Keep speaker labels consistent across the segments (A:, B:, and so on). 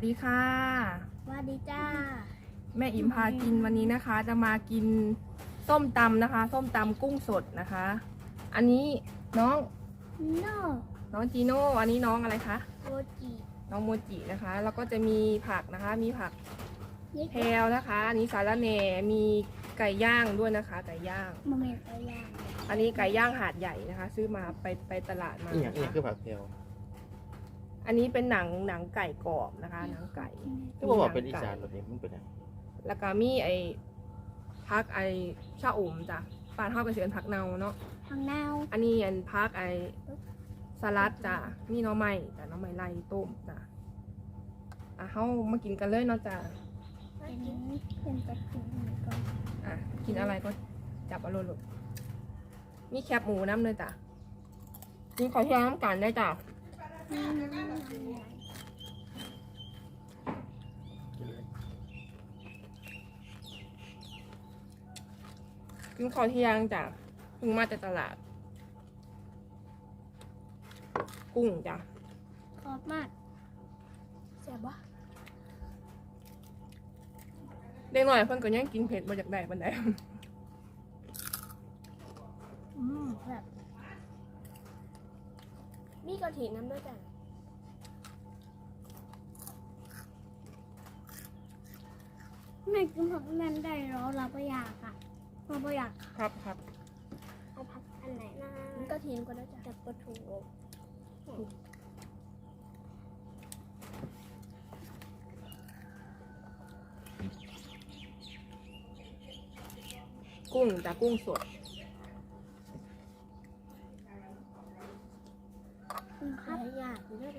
A: วัสดีค่ะ
B: สวัสดีจ้า
A: แม่อิมพากินวันนี้นะคะ จะมากินส้มตำนะคะ ส้มตำกุ้งสดนะคะ อันนี้น้อง
B: โน่
A: น้องจีโน่อันนี้น้องอะไรคะ
B: โอจิ
A: น้องโมจินะคะ แล้วก็จะมีผักนะคะ มีผัก
B: นี่
A: แพรวนะคะ อันนี้สาระแหน่มีไก่ย่างด้วยนะคะ ไก่ย่าง
B: โมเมนต์ตัวอย่าง
A: อันนี้ไก่ย่างหาดใหญ่นะคะ ซื้อมาไปไปตลาดมา
C: อีกอย่าง
A: นะ
C: อีกอย่าง
A: คะ
C: คือผักเพลว
A: อันนี้เป็นหนังหนังไก่กรอบนะคะ หนังไก่
C: ที่ว่าบอกเป็นอีสานแบบนี้มันเป็นยัง
A: แล้วก็มีไอ้พักไอ้ชาอุ่มจ้ะปานเฮาก็สิเป็นผักเนาเนาะ
B: ทางนาว
A: อันนี้อันพักไอ้สลัดจ้ะมีหน้อไม้จ้ะหน้อไม้ไล่ต้มจ้ะอะเฮามากินกันเลยเนาะจ้ะ
B: เป็นเป็นกระถิ่นก่อน
A: อะกินอะไรก็จับเอาโลดๆมีแคบหมูน้ำเลยจ้ะกินขอเที่ยวน้ำกันได้จ้ะ
B: อืม
A: กินขอเที่ยงจ้ะเพิ่งมาจากตลาด กุ้งจ้ะ
B: ขอบมากแซ่บปะ
A: เด็กหน่อยเพิ่นก็ยังกินเผ็ดมาจากใดบันได
B: อืมแบบ มีกระถิ่นน้ำด้วยจ้ะแม่กินผักนั้นได้เหรอเราไม่อยากอะเราไม่อยาก
A: ครับครับ
B: เอาผักอันไหนนะกระถิ่นก็ได้จ้ะแต่ปลาทู
A: กุ้งจ้ะกุ้งสด
B: ครับอยากอยู่ด้วย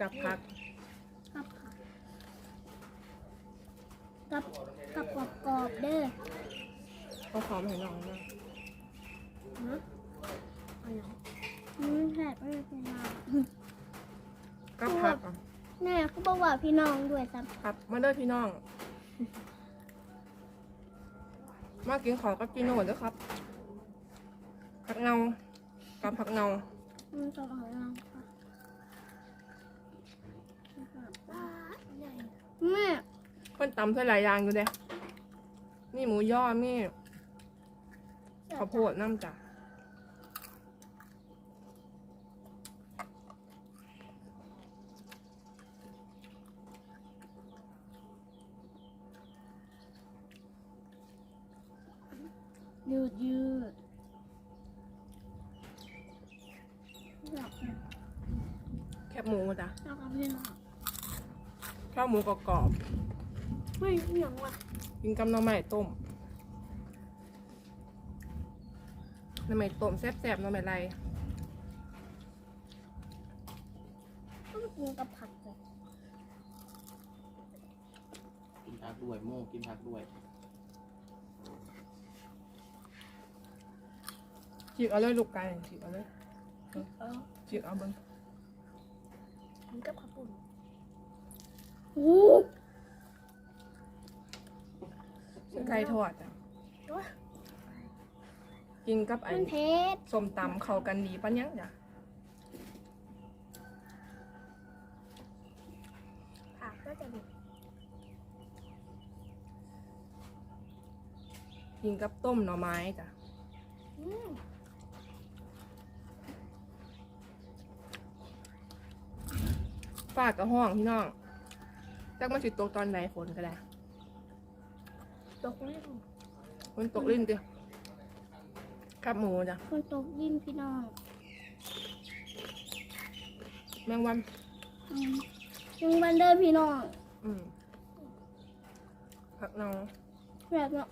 A: กับผัก
B: กับผักกับกับกรอบกรอบๆเด้อ
A: ก็พร้อมให้น้องนะ
B: ฮะอะไรอืมแซ่บไม่เป็นไร
A: กับผักอะ
B: แม่เขาบอกว่าพี่น้องด้วยซ้
A: ครับมาเด้อพี่น้อง มากินขอกับกินโน่นเด้อครับผักเงากับผักเงาำ
B: มันจะของเราค่ะแม่
A: เพิ่นตำใส่หลายอย่างอยู่เด้นี่หมูย่อมีข้าวโพดน้ำจ้ะ
B: ยืดยืดอยาก
A: แค บหมูจ้ะ
B: อยากกับพี่น้อง
A: ข้าวหมูกรอบ
B: ไม่เหนียวอะ
A: ๆกินกับหน้ำไม้ต้มหน้ำไม้ต้มแซ่บๆหน้ำไม้ไร
B: ต้องกินกับผักเลย
C: กินผักด้วยโม่กินผักด้วย
A: ฉีกเอาเลยลูกไก่ฉีกเอาเลย
B: เออ
A: ฉีกเอาเบิ้ง
B: กินกับข้าวปุ้นโอ้
A: ไก่ทอดจ้ะกินกับไอ้
B: มันเผ็ด
A: ส้มตำเข้ากันดีปะยังจ้ะ
B: ผักก็จะมี
A: กินกับต้มหน่อไม้จ้ะ
B: อืม
A: ฝากกับห้องพี่น้องจักมาสิตกตอนไหนฝนก็ได้
B: ตกลิ้น
A: ฝนตกลิ้นดิกับหมูจ้ะ
B: คนตกลิ้นพี่น้อง
A: แมงวัน
B: อืมยังบันเดอร์พี่น้อง
A: อืมผักเนา
B: แบบเนาะ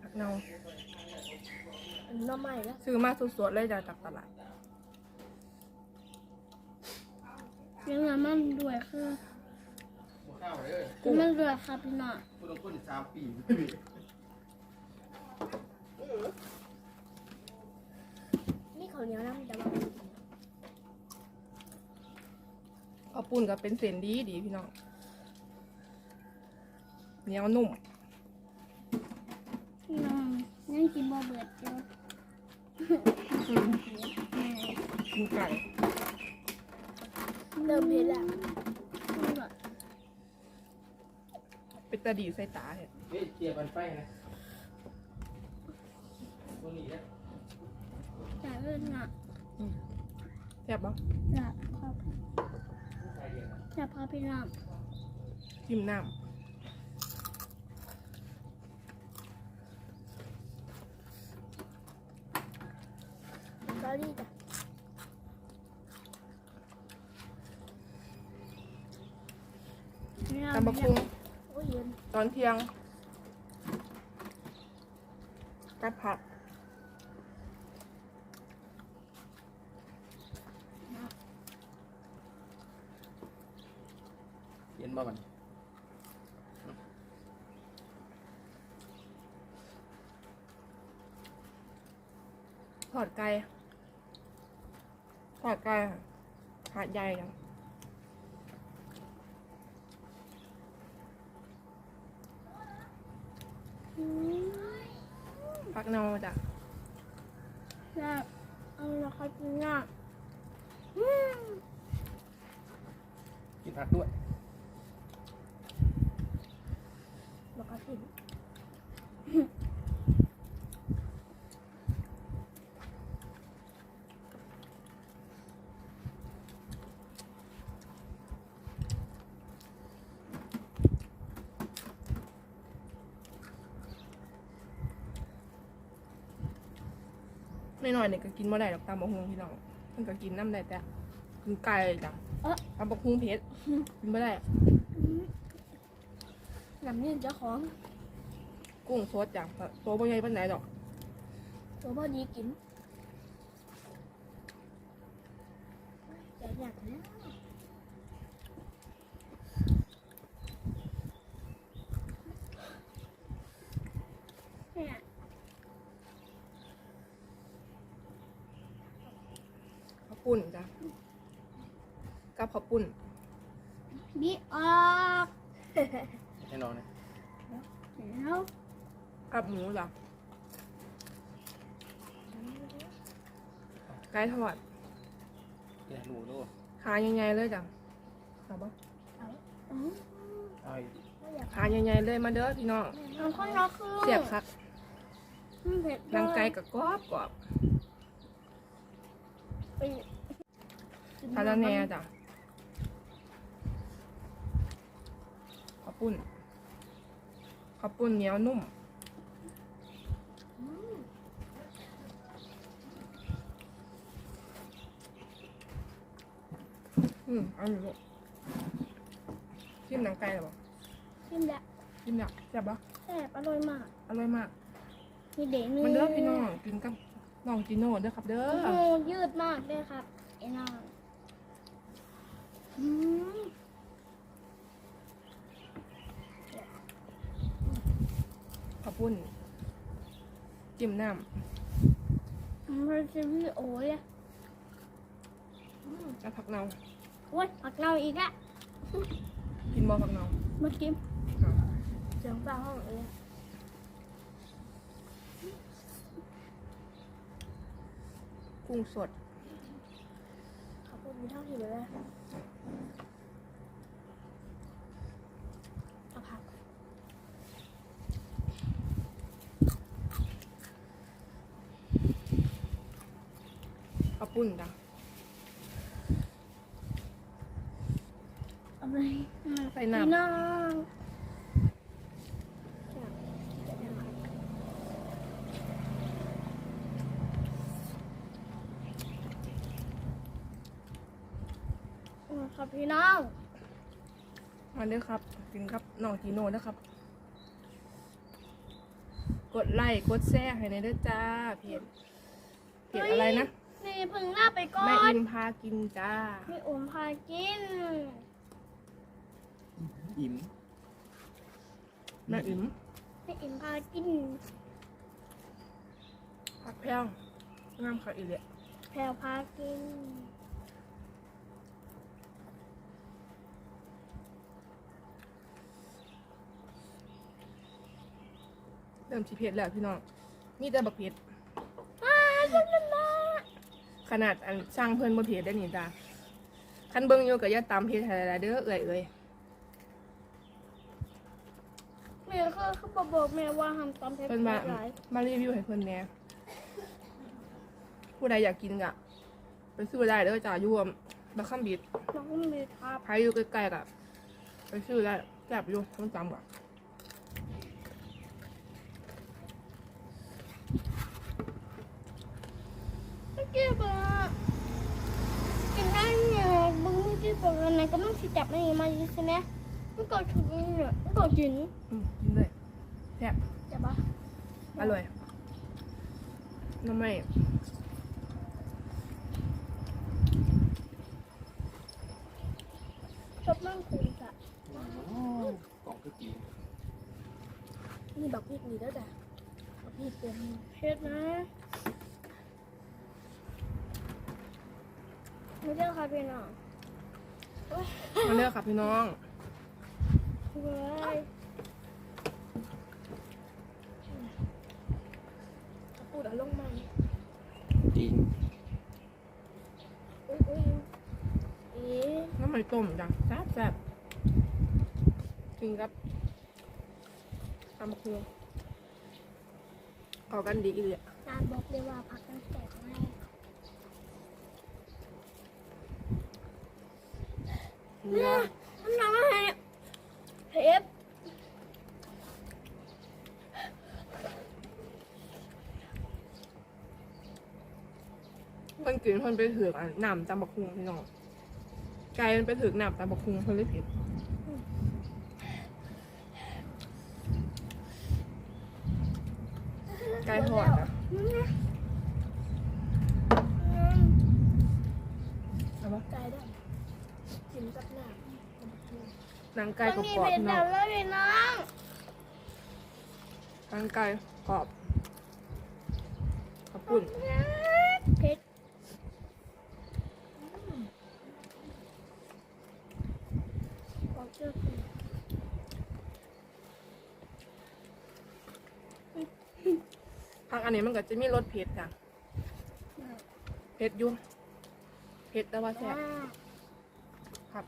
A: ผักเนา
B: อัน น้ำใหม่แล้ว
A: ซื้อมาสดๆเลยจ้ะจากตลาด
B: ยังน้ำมันด้วยคือ
C: ข้าวเลย
A: กุ้ง
B: มันด้วยครับพี่น้อง
C: คุณต้องคนสามปี
B: นี่เขาวเหนียวน้ำแต่ว่า
A: ข้าวปุ้นก็เป็นเส้นดีดีพี่น้องเหนียวนุ่ม
B: พี่น้องยังกินบ่เบิดเจ้า
A: อืม กินไก่
B: เริ่มเผ็ดแล้ว
A: เป็นตาดีใส่ตาเห็ด
C: เฮ้ยเกียร์บันไฟนะตัวนี้นะ
B: แต่เรื่องน่ะ
A: แซ่บปะ
B: หลับพอ
C: ใช่เดียวนะ
B: หลับพอพี่น้
A: จิ้มน้ำ
B: อรี่จ้ะำ
A: ตำบักคุง
B: โอ้ยเย็น
A: ตอนเที่ยงกับผัก
C: เย็นบ่มัน
A: ทอดไก่ ทอดไก่หาดใหญ่จัง
B: อืม
A: ผักเนาจ้ะ
B: แซ่บเอาละครับกินง่ายอืม
C: กินผักด้วย
A: ไม่น้อยๆเนี่ยก็กินบ่ได้ดอกตำบักฮุงพี่น้องมันก็กินน้ำได้แต่กินไก่จ้ะ
B: เอ๊ะ
A: ตำบักฮุงเผ็ดกินบ่ได้
B: อืมน้ำเนี่ยเจ้าของ
A: กุ้งสดจ้ะตัวบ่ใหญ่ปานไหนดอก
B: ตัวพอดีกินอยากอยากนะเนี่ย
A: ข้าว ปุ้นจ้ะกับข้าวปุ้น
B: บีออก
C: ให้น้องนะ
B: แล้ว
A: กับหมูจ้ะไก่ทอด
C: แกะหนูด้วย
A: ขาใหญ่ๆเลยจ้ะเอาปะ
B: อืม
C: เอาอีก
B: ไม่อยาก
A: ขาใหญ่ๆเลยมาเด้อพี่น้อง
B: เอาข้างนอกคือ
A: เสียบคัก
B: อืมเผ็ด
A: หนังไก่กับกรอบกรอบ
B: ไป
A: ทาราแหน่จ้ะข้าวปุ้นข้าวปุ้นเหนียวนุ่ม
B: อืม
A: อืมเอาอยู่ลูกชิมหนังไก่หรอปะ
B: ชิมแล้ว
A: ชิมอยากแซ่บปะ
B: แซ่บอร่อยมาก
A: อร่อยมาก
B: มีเด็กนึง
A: มันเด้อพี่น้องกินกับ น้องจีโน่เด้อครับเด้อ
B: โอ้โหยืดมากเลยครับไอ้น้องอืม
A: ข้าวปุ้นจิ้มน้
B: มันจะวิโอ้ยอะำ
A: แล้วผักเนา
B: โอ้ยผักเน่าอีกอะ
A: กินบอผักเนา
B: มากิน
A: อะ
B: เสียงฟ้าห้องเอง
A: กุ้งสด
B: เขาพูดมีเท่าที่เลยเอาผัก
A: ข้าวปุ้นจ้ะ
B: เอาไป
A: ใส่
B: พี่
A: น้ำ
B: น้องจะได้มาอืมครับพี่น้อง
A: มาเด้อครับ กินครับน้องจีโน่เด้อครับ กดไลค์กดแชร์ให้ในอยเด้อจ้าเพจเพจอะไรนะ
B: นี่เพึ่งหน้าไปก่อ
A: แม่
B: น
A: อิมพากินจ้า
B: พี่อุ๋มพากิน
C: อิ่ม
A: แม่อิม
B: พี่อิ๋มพากิน
A: ผักแพงงามค่ะอีเลย
B: แพรวพากิน
A: เริ่มชีเพจแล้วพี่น้องมีแต่บักเพจ
B: อ้าคุณมา
A: ขขนาดอันสร้างเพิ่นบ่เผ็ดได้นี่จ้ะคันเบิ่งอยู่ก็อย่าตามเผ็ดให้หลายๆเด้อเอ่ยเอ่ย
B: แม่ก็เขาบอกแม่ว่าทำตามเพชร
A: เพิ่นมา
B: หลาย
A: มารีวิวให้เพิ่นแหน่ผู้ใดอยากกินก็ไปซื้อได้เด้อจ้ะอยู่บักคำบิด
B: แล้วก็มีทับ
A: ใครอยู่ใกล้ๆก็ไปซื้อได้แซ่บอยู่ต้องจำก่อน
B: เมื่อ กี้บอกกินได้เนี่ยบึงเมื่อกี้บอกอะไรก็ต้องสิจับมันมาอยู่ใช่ไหมมันก็ถูกเนี่ยมันก็กิน
A: อืมกินเลยแซ่บ
B: จับปะ
A: อร่อยน้ำไม่
B: ชอบนั่งคุยจ้ะ
C: กล่องคือจีน
A: นี่บักพริกนี่เด้อจ้ะบักพริกเต็ม
B: เผ็ดนะ ไม่เจอค่ะพี่น้อง
A: มาเลือกค่ะพี่น้อง
B: เว้ย
A: พูดอารมณ์มัน
C: จีน
B: อุ้ยอุ้ยอี
A: น้ำมันต้มจ้ะแซ่บแซ่บกินกับตำบักหุ่งเข้ากันดีอีกเลย
B: จานบอกเลยว่าพักกันแตกไหม
A: เนื้อ
B: มันทำอะไรเนี่ยเผ็ด
A: เพิ่นกินเพิ่นไปถือกอันน้ำตำบักหุ่งพี่น้องไก่มันไปถือกน้ำตำบักหุ่งเพิ่นเลยเผ็ดไก่ทอดอะ
B: นั่นไง
A: เอาปะ
B: ไก่ด้
A: กินกับน้ำหนังไก่กร
B: มันมี
A: อบ
B: เผ็ด
A: ๆ
B: แบ
A: เนาะ
B: บเลยน้อง
A: หนังไก่กรอบขอบคุณ
B: เผ็ดบอกเจอคุณ
A: ผักอันนี้มันก็จะมีรสเผ็ดจ้ะเผ็ดอยู่เผ็ดแต่ว่าแซ่บ
B: ว้าว
A: ครับ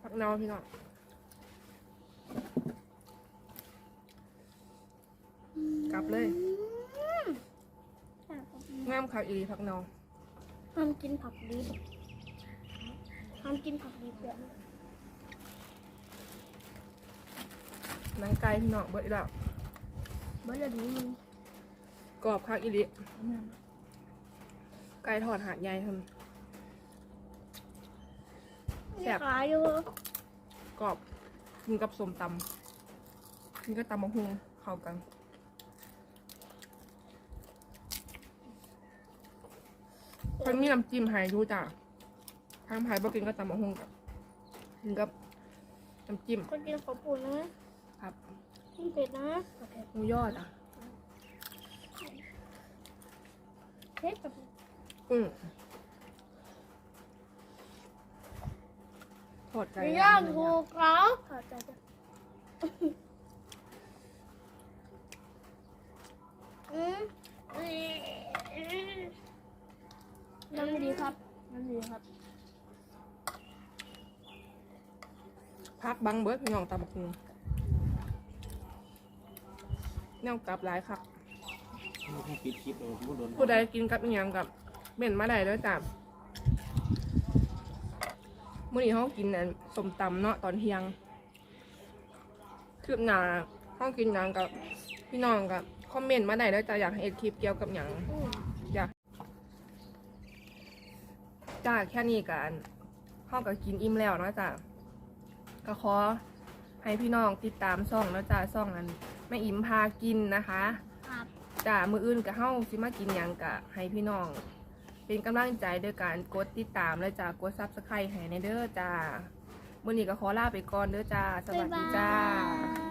A: ผั กเนาพี่น้องกลับเลย
B: อืม
A: งามขาวอีหลีผักเนา
B: ทำกินผักดิบทำกินผักดิบแบบ
A: หนังไก่พี่น้องเบิดอีกแล้ว
B: เมื่อนี้มัน
A: กรอบคักอีหลีไก่ทอดหาดใหญ่ท
B: มีขายอยู่ำ
A: กรอบกินกับส้มตำกินกับตำมะฮุงเข้ากันเพิ่นมีน้ำจิ้มให้ดูจ้ะทางไผ่บ่กินกับตำมะฮุงกับกินกับน้ำจิ้ม
B: คนกินขอปูนะครับกินเผ็ดนะโอเค
A: หมูยอดอะ
B: เผ็ดกับ
A: อืม ทอดไก่
B: ไม่ย่างถูกแล้วขอใจจ้ะอืมน้ำดีครับน้ำดีครับ
A: พักบังเบิดพี่น้องตำบักหุ่งแนวกลับหลายครับ
C: ไม่ให้ปิดคลิปเลยพูดโดน
A: ผู้ใดกินกับอีหยังกับเม่นมาได้แล้วจ้ะ มื้อนี้เฮากินอันสมตำเนาะตอนเที่ยงคืบหน้าเฮากินหยังกับพี่น้องกับคอมเมนต์มาได้แล้วจ้ะอยากให้เอ็ดคลิปเกี่ยวกับหยัง
B: อืม
A: อยากจ้าแค่นี้กันเฮาก็กินอิ่มแล้วเนาะจ้ะก็ขอให้พี่น้องติดตามช่องแล้วจ้ะช่องนั้นแม่อิ่มพากินนะคะ
B: ครับ
A: จ้ามืออื่นกับเฮาสิมากินหยังกะให้พี่น้อง เป็นกำลังใจโดยการกดติดตามและจ้ากดซับสไครต์ให้ในเด้อจ้ามื่อนี้ก็ขอลาไปก่อนเด้อจ้า สวัสดีจ้า
B: บาบา